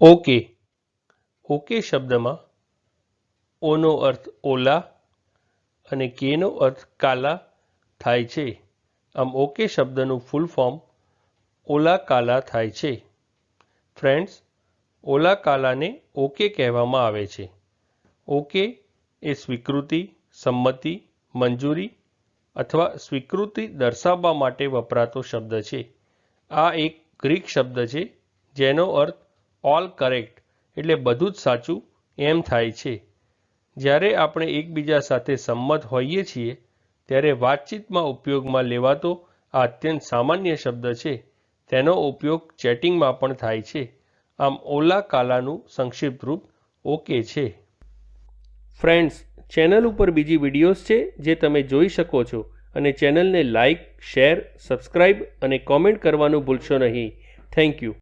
Okay. Okay શબ્દમાં ઓનો અર્થ ઓલા અને કેનો અર્થ કાલા થાય છે. આમ ઓકે શબ્દનું ફૂલ ફોર્મ ઓલા કાલા થાય છે. ફ્રેન્ડ્સ ઓલા કાલાને ઓકે કહેવામાં આવે છે. ઓકે એ સ્વીકૃતિ, સંમતિ, મંજૂરી અથવા સ્વીકૃતિ દર્શાવવા માટે વપરાતો શબ્દ છે. આ એક ગ્રીક શબ્દ છે, જેનો અર્થ ઓલ કરેક્ટ એટલે બધું જ સાચું એમ થાય છે. જ્યારે આપણે એકબીજા સાથે સંમત હોઈએ છીએ, ત્યારે વાતચીતમાં ઉપયોગમાં લેવાતો આ અત્યંત સામાન્ય શબ્દ છે. તેનો ઉપયોગ ચેટિંગમાં પણ થાય છે. આમ ઓલા કાલાનું સંક્ષિપ્ત રૂપ ઓકે છે. ફ્રેન્ડ્સ ચેનલ ઉપર બીજી વિડીયોઝ છે જે તમે જોઈ શકો છો અને ચેનલને લાઇક શેર સબસ્ક્રાઇબ અને કોમેન્ટ કરવાનું ભૂલશો નહીં. Thank you